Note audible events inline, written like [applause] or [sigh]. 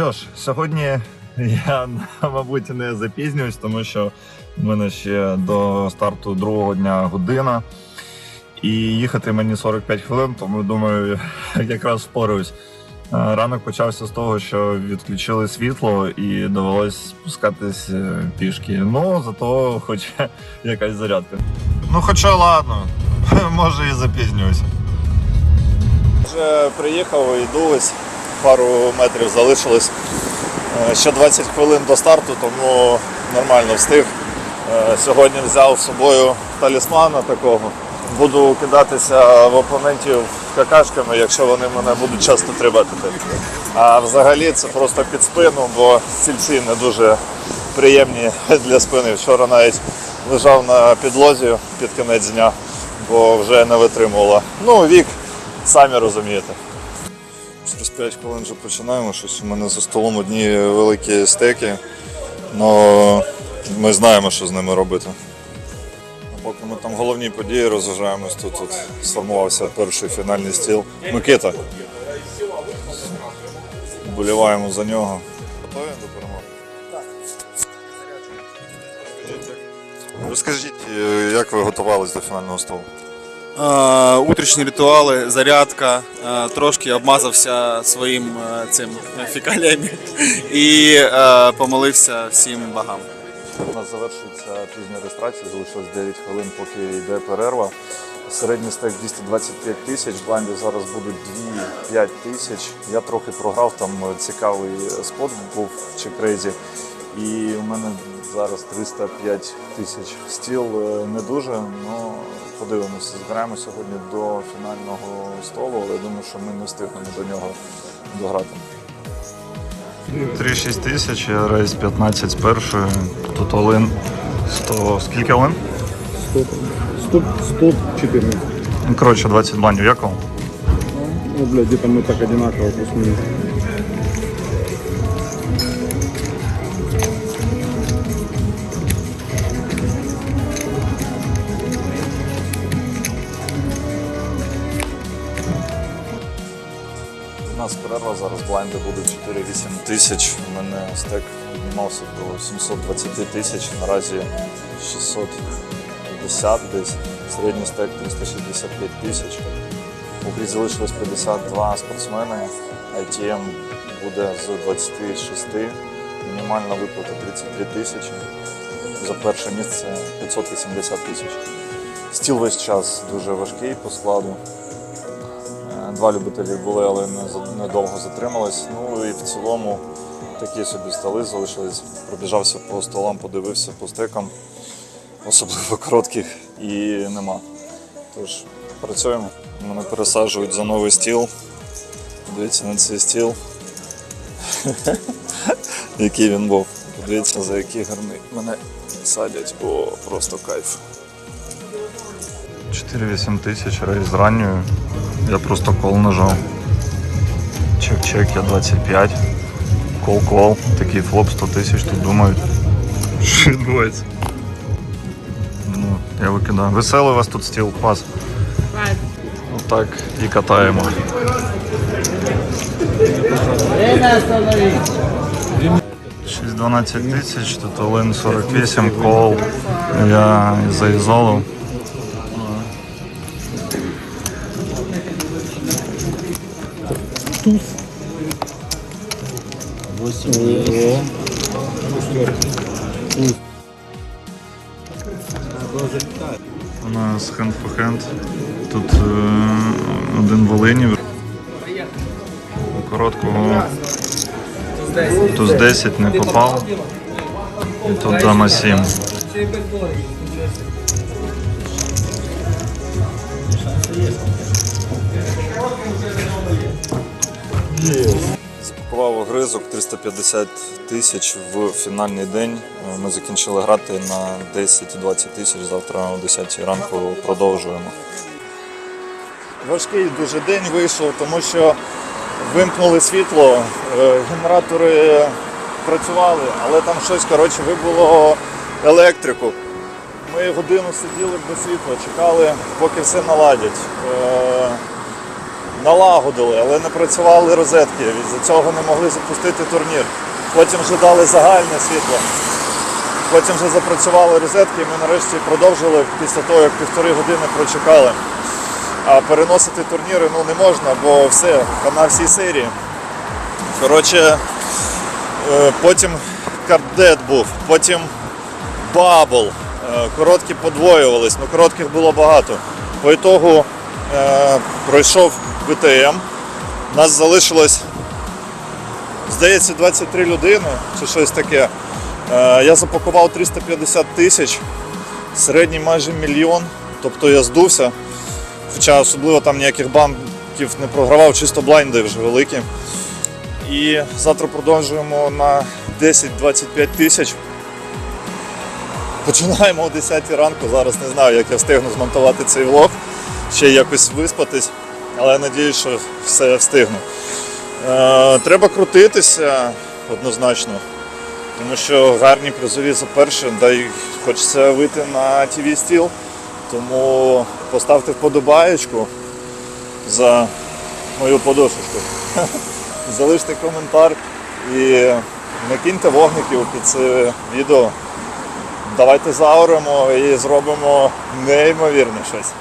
Що ж, сьогодні я, [laughs] мабуть, не запізнююсь, тому що в мене ще до старту другого дня година. І їхати мені 45 хвилин, тому думаю, [laughs] якраз впораюсь. Е, Ранок почався з того, що відключили світло і довелось спускатись е, пішки. Ну, зато хоч [laughs] якась зарядка. Ну, хоча ладно, може і запізнююсь. Вже приїхав, йду ось пару метрів залишилось. Е, Ще 20 хвилин до старту, тому нормально встиг. Е, Сьогодні взяв з собою талісмана такого. Буду кидатися в опонентів какашками, якщо вони мене будуть часто трибатити. А взагалі це просто під спину, бо стільці не дуже приємні для спини. Вчора навіть лежав на підлозі під кінець дня, бо вже не витримувала. Ну, вік, самі розумієте. Через 5 хвилин вже починаємо. Щось у мене за столом одні великі стеки. але ми знаємо, що з ними робити. А Поки ми там головні події розважаємось, тут, тут сформувався перший фінальний стіл. Микита. Боліваємо за нього. Готові до перемоги? Розкажіть, е, як ви готувалися до фінального столу? Е, утрішні ритуали, зарядка, е, трошки обмазався своїм е, цим е, і помолився всім богам. У нас завершується пізня реєстрація, залишилось 9 хвилин, поки йде перерва. Середній стек 225 тисяч, в банді зараз будуть 2-5 тисяч. Я трохи програв, там цікавий спот був чи крейзі. І у мене зараз 305 тисяч. Стіл е, не дуже, але подивимося. Збираємо сьогодні до фінального столу, але я думаю, що ми не встигнемо до нього дограти. 3-6 тисяч, я рейс 15 з першої, тут Олин 100, скільки Олин? 100, 114. Ну, коротше, 20 банів, як вам? Ну, блядь, где-то мы так одинаково плюс-минус. Нас перерва зараз блайнди буде 4-8 тисяч. У мене стек піднімався до 720 тисяч, наразі 650 десь. Середній стек 365 тисяч. У грі залишилось 52 спортсмени. ITM буде з 26. Мінімальна виплата 33 тисячі. За перше місце 580 тисяч. Стіл весь час дуже важкий по складу. Два любителі були, але не недовго затримались. Ну і в цілому такі собі столи залишились. Пробіжався по столам, подивився по стекам, особливо коротких і нема. Тож працюємо. Мене пересаджують за новий стіл. Подивіться на цей стіл. [laughs] Який він був. Подивіться, за який гарний мене садять. О, просто кайф. 4-8 тисяч рейс ранньою. Я просто кол нажав. Чек-чек, я 25. Кол-кол. Такий флоп 100 тисяч тут думають. Що відбувається? Ну, я викидаю. Веселий у вас тут стіл, пас. Отак і катаємо. Шість 12 тисяч, тут Олен 48, кол. Я за ізолу. У нас хенд по хенд. Тут е, один Волинів. Короткого туз 10 не попав. І тут дама 7. Запакував огризок 350 тисяч в фінальний день. Е, Ми закінчили грати на 10-20 тисяч. Завтра о 10 ранку продовжуємо. Важкий дуже день вийшов, тому що вимкнули світло, е, генератори працювали, але там щось коротше, вибуло електрику. Ми годину сиділи без світла, чекали, поки все наладять. Налагодили, але не працювали розетки. Від цього не могли запустити турнір. Потім вже дали загальне світло. Потім вже запрацювали розетки, і ми нарешті продовжили після того, як півтори години прочекали. А переносити турніри ну, не можна, бо все, на всій серії. Коротше, е, потім кардет був, потім бабл. Е, Короткі подвоювались, ну коротких було багато. По ітогу е, пройшов ВТМ. Нас залишилось, здається, 23 людини чи щось таке. Е, Я запакував 350 тисяч, середній майже мільйон. Тобто я здувся. Хоча особливо там ніяких банків не програвав, чисто блайнди вже великі. І завтра продовжуємо на 10-25 тисяч. Починаємо о 10 ранку. Зараз не знаю, як я встигну змонтувати цей влог, ще якось виспатись, але надіюсь, що все встигну. Е, треба крутитися однозначно, тому що гарні призові за перше, да й хочеться вийти на TV стіл. Тому поставте вподобаєчку за мою подушечку. [laughs] Залиште коментар і накиньте вогників під це відео. Давайте заоремо і зробимо неймовірне щось.